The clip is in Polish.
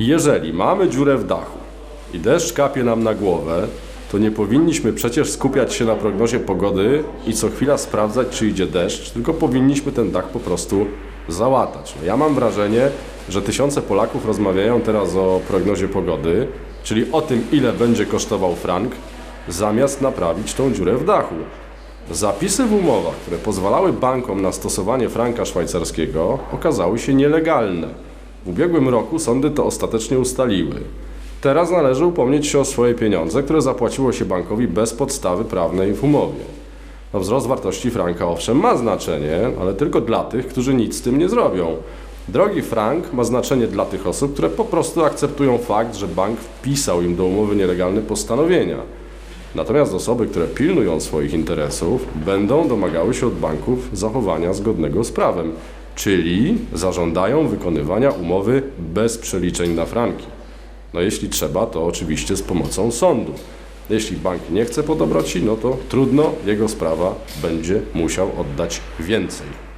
Jeżeli mamy dziurę w dachu i deszcz kapie nam na głowę, to nie powinniśmy przecież skupiać się na prognozie pogody i co chwila sprawdzać, czy idzie deszcz, tylko powinniśmy ten dach po prostu załatać. No ja mam wrażenie, że tysiące Polaków rozmawiają teraz o prognozie pogody, czyli o tym, ile będzie kosztował frank, zamiast naprawić tą dziurę w dachu. Zapisy w umowach, które pozwalały bankom na stosowanie franka szwajcarskiego, okazały się nielegalne. W ubiegłym roku sądy to ostatecznie ustaliły. Teraz należy upomnieć się o swoje pieniądze, które zapłaciło się bankowi bez podstawy prawnej w umowie. No, wzrost wartości franka owszem ma znaczenie, ale tylko dla tych, którzy nic z tym nie zrobią. Drogi frank ma znaczenie dla tych osób, które po prostu akceptują fakt, że bank wpisał im do umowy nielegalne postanowienia. Natomiast osoby, które pilnują swoich interesów, będą domagały się od banków zachowania zgodnego z prawem, czyli zażądają wykonywania umowy bez przeliczeń na franki. No jeśli trzeba, to oczywiście z pomocą sądu. Jeśli bank nie chce po dobroci, no to trudno, jego sprawa będzie musiał oddać więcej.